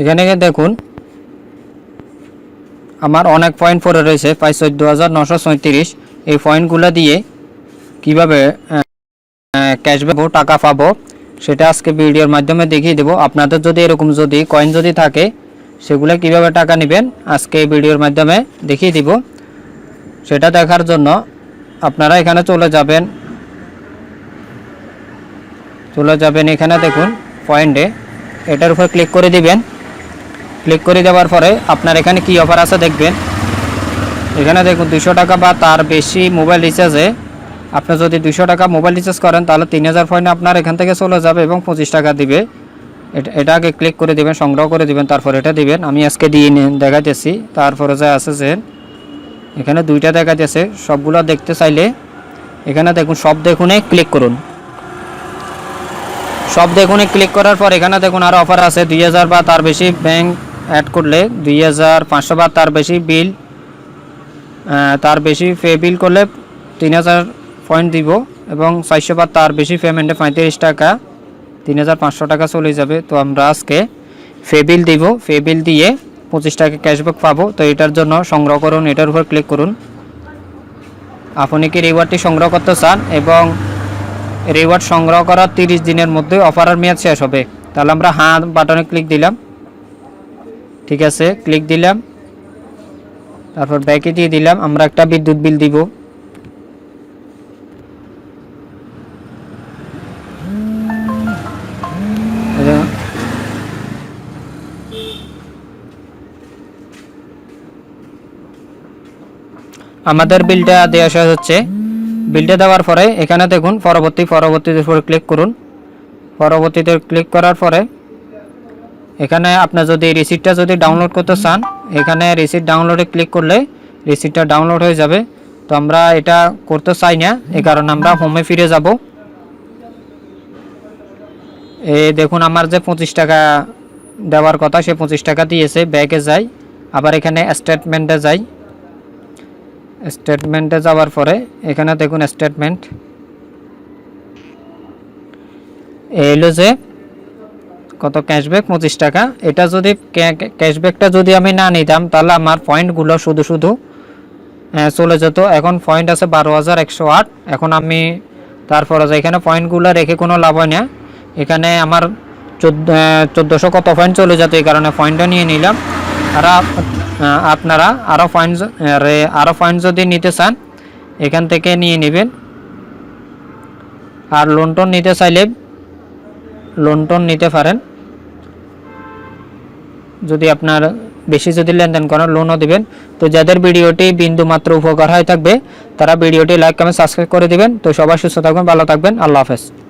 এখানে দেখুন, আমার অনেক পয়েন্ট পড়ে রয়েছে, প্রায় চোদ্দ হাজার নশো সৈঁত্রিশ এই পয়েন্টগুলো দিয়ে কীভাবে ক্যাশব্যাক টাকা পাবো, সেটা আজকে ভিডিওর মাধ্যমে দেখিয়ে দেবো। আপনাদের যদি এরকম যদি কয়েন যদি থাকে, সেগুলো কীভাবে টাকা নেবেন, আজকে এই ভিডিওর মাধ্যমে দেখিয়ে দিব। সেটা দেখার জন্য আপনারা এখানে চলে যাবেন। চলে যাবেন এখানে দেখুন পয়েন্টে এটার উপর ক্লিক করে দিবেন। ক্লিক করে দেওয়ার পরে আপনার এখানে কি অফার আছে দেখবেন। এখানে দেখুন দুশো টাকা বা তার বেশি মোবাইল রিচার্জে আপনি যদি দুশো টাকা মোবাইল রিচার্জ করেন, তাহলে তিন হাজার পয়েন্ট আপনার এখান থেকে চলে যাবে এবং পঁচিশ টাকা দিবে। এটা আগে ক্লিক করে দিবেন, সংগ্রহ করে দিবেন, তারপর এটা দিবেন। আমি আজকে দিয়ে দেখাইতেছি। তারপরে যা আছে যে এখানে দুইটা দেখাইতেছে। সবগুলো দেখতে চাইলে এখানে দেখুন, সব দেখুনে ক্লিক করুন। সব দেখুনে ক্লিক করার পর এখানে দেখুন আরও অফার আছে। দুই হাজার বা তার বেশি ব্যাংক অ্যাড করলে দুই হাজার পাঁচশো বা তার বেশি বিল তার বেশি পে বিল করলে তিন হাজার পয়েন্ট দিব এবং চারশো বা তার বেশি পেমেন্টে পঁয়ত্রিশ টাকা, তিন হাজার পাঁচশো টাকা চলে যাবে। তো আমরা আজকে ফে বিল দিব। ফে বিল দিয়ে পঁচিশ টাকা ক্যাশব্যাক পাবো। তো এটার জন্য সংগ্রহ করুন। এটার উপর ক্লিক করুন। আপনি কি রিওয়ার্ডটি সংগ্রহ করতে চান এবং রিওয়ার্ড সংগ্রহ করার তিরিশ দিনের মধ্যে অফারের মেয়াদ শেষ হবে? তাহলে আমরা হ্যাঁ বাটনে ক্লিক দিলাম। ঠিক আছে ক্লিক দিলাম। তারপর ব্যাকে দিয়ে দিলাম, আমরা একটা বিদ্যুৎ বিল দিব। আমাদের বিলটা দেওয়া শেষ হচ্ছে। বিলটা দেওয়ার পরে এখানে দেখুন, পরবর্তী, পরবর্তীতে ক্লিক করুন। পরবর্তীতে ক্লিক করার পরে এখানে আপনার যদি রিসিপ্টটা যদি ডাউনলোড করতে চান, এখানে রিসিপ্ট ডাউনলোডে ক্লিক করলে রিসিপ্টটা ডাউনলোড হয়ে যাবে। তো আমরা এটা করতে চাই না এই কারণে আমরা হোমে ফিরে যাব। এই দেখুন, আমার যে পঁচিশ টাকা দেওয়ার কথা, সে পঁচিশ টাকা দিয়েছে ব্যাগে যাই। আবার এখানে স্টেটমেন্টে যাই। স্টেটমেন্টে যাওয়ার পরে এখানে দেখুন স্টেটমেন্ট এলো যে কত ক্যাশব্যাক পঁচিশ টাকা। এটা যদি ক্যাশব্যাকটা যদি আমি না নিতাম, তাহলে আমার পয়েন্টগুলো শুধু শুধু চলে যেত। এখন পয়েন্ট আছে বারো হাজার একশো আট। এখন আমি তারপর এখানে পয়েন্টগুলো রেখে কোনো লাভ হয় না। এখানে আমার চোদ্দ চোদ্দোশো কত পয়েন্ট চলে যেত, এই কারণে পয়েন্টটা নিয়ে নিলাম। আর আপ- আপনারা আরও পয়েন্ট আরও পয়েন্ট যদি নিতে চান, এখান থেকে নিয়ে নেবেন। আর লোন টোন নিতে চাইলে লোন টোন নিতে পারেন। যদি আপনার বেশি যদি লেনদেন করেন লোনও দিবেন। তো যাদের ভিডিওটি বিন্দু মাত্র উপকার হয়ে থাকবে, তারা ভিডিওটি লাইক কমেন্ট সাবস্ক্রাইব করে দিবেন। তো সবাই সুস্থ থাকবেন, ভালো থাকবেন। আল্লাহ হাফেজ।